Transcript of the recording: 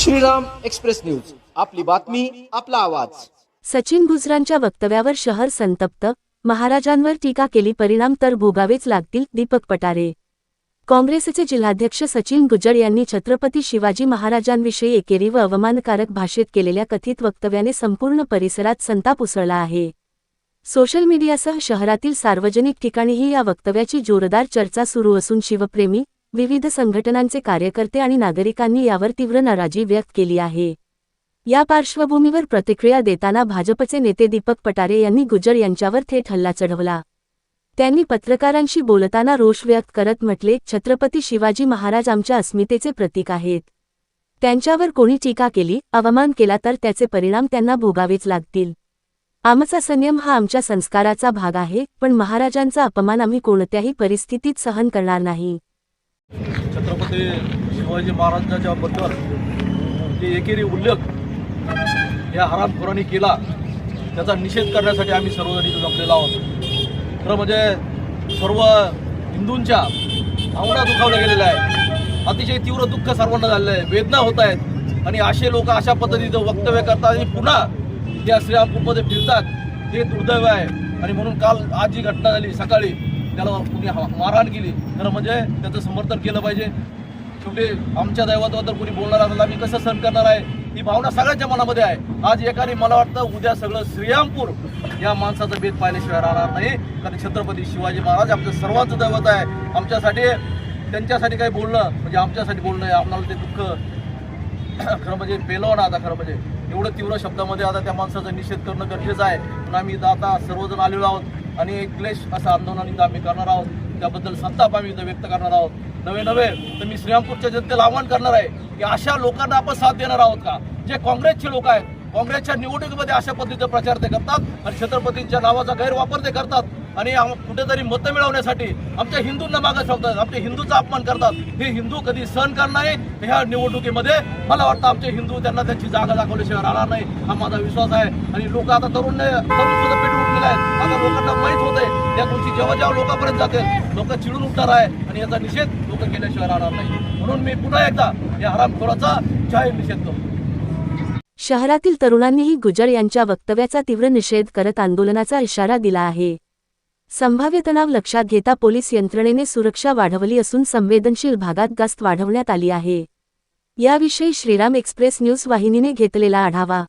Shriram express news. आपली बातमी आपला आवाज. सचिन गुजरांच्या वक्तव्यावर शहर संतप्त. महाराजांवर टीका केली परिणाम तर भोगावेच लागतील दीपक पटारे. काँग्रेसचे जिल्हाध्यक्ष सचिन गुजर यांनी छत्रपती शिवाजी महाराजांविषयी एकेरी व अवमानकारक भाषेत केलेल्या कथित वक्तव्याने संपूर्ण परिसरात संताप उसळला आहे. सोशल मीडियासह शहरातील सार्वजनिक ठिकाणीही या वक्तव्याची जोरदार चर्चा सुरू असून शिवप्रेमी विविध संघटनांचे कार्यकर्ते आणि नागरिकांनी यावर तीव्र नाराजी व्यक्त केली आहे. या पार्श्वभूमीवर प्रतिक्रिया देताना भाजपचे नेते दीपक पटारे यांनी गुजर यांच्यावर थेट हल्ला चढवला. त्यांनी पत्रकारांशी बोलताना रोष व्यक्त करत म्हटले छत्रपती शिवाजी महाराज आमच्या अस्मितेचे प्रतीक आहेत. त्यांच्यावर कोणी टीका केली अवमान केला तर त्याचे परिणाम त्यांना भोगावेच लागतील. आमचा संयम हा आमच्या संस्काराचा भाग आहे पण महाराजांचा अपमान आम्ही कोणत्याही परिस्थितीत सहन करणार नाही. छत्रपती शिवाजी महाराजांच्या बद्दल जे एकेरी उल्लेख या हरामखोरांनी केला त्याचा निषेध करण्यासाठी आम्ही सर्वजण इथं जमलेलो आहोत. खरं म्हणजे सर्व हिंदूंच्या भावना दुखावल्या गेलेल्या आहेत. अतिशय तीव्र दुःख सर्वांना झालेलं आहे. वेदना होत आहेत. आणि असे लोक अशा पद्धतीचं वक्तव्य करतात आणि पुन्हा या श्रीरामपूरमध्ये फिरतात. हे दुर्दैव आहे. आणि म्हणून काल आज जी घटना झाली सकाळी त्याला कुणी मारहाण केली खरं म्हणजे त्याचं समर्थन केलं पाहिजे. शेवटी आमच्या दैवताबद्दल कोणी बोलणार असेल आम्ही कसं सहन करणार आहे? ही भावना सगळ्यांच्या मनामध्ये आहे. आज एकाने मला वाटतं उद्या सगळं श्रीरामपूर या माणसाचं भेद पाहिल्याशिवाय राहणार नाही. कारण छत्रपती शिवाजी महाराज आमचं सर्वांचं दैवत आहे. आमच्यासाठी त्यांच्यासाठी काही बोलणं म्हणजे आमच्यासाठी बोलणं आहे. आम्हाला ते दुःख खरं म्हणजे पेलवणं ना आता खरं म्हणजे. एवढं तीव्र शब्दामध्ये आता त्या माणसाचा निषेध करणं गरजेचं आहे. पण आम्ही आता सर्वजण आलेलो आहोत. आणि एक क्लेश असं आंदोलन आम्ही करणार आहोत. त्याबद्दल संताप आम्ही इथं व्यक्त करणार आहोत. नवे नवे तर मी श्रीरामपूरच्या जनतेला आव्हान करणार आहे की अशा लोकांना आपण साथ देणार आहोत का? जे काँग्रेसचे लोक आहेत काँग्रेसच्या निवडणुकीमध्ये अशा पद्धतीचा प्रचार ते करतात आणि छत्रपतींच्या नावाचा गैरवापर ते करतात. आणि कुठेतरी मतं मिळवण्यासाठी आमच्या हिंदूंना मागं ठेवतात आमच्या हिंदूचा अपमान करतात. हे हिंदू कधी सहन करणार नाही ह्या निवडणुकीमध्ये मला वाटतं आमचे हिंदू त्यांना त्यांची जागा दाखवल्याशिवाय राहणार नाही. हा माझा विश्वास आहे. आणि लोक आता तरुण तरुण सुद्धा पेटून या गोष्टी जेव्हा जेव्हा लोकांपर्यंत जातील लोक चिडून उठणार आहे आणि याचा निषेध लोक केल्याशिवाय राहणार नाही. म्हणून मी पुन्हा एकदा या हरामखोराचा जाहीर निषेध करतो. शहरातील तरुणांनीही गुजर यांच्या वक्तव्याचा तीव्र निषेध करत आंदोलनाचा इशारा दिला आहे. संभाव्य तणाव लक्षात घेता पोलीस यंत्रणेने सुरक्षा वाढवली असून संवेदनशील भागात गस्त वाढवण्यात आली आहे. याविषयी श्रीराम एक्सप्रेस न्यूज वाहिनीने घेतलेला आढावा.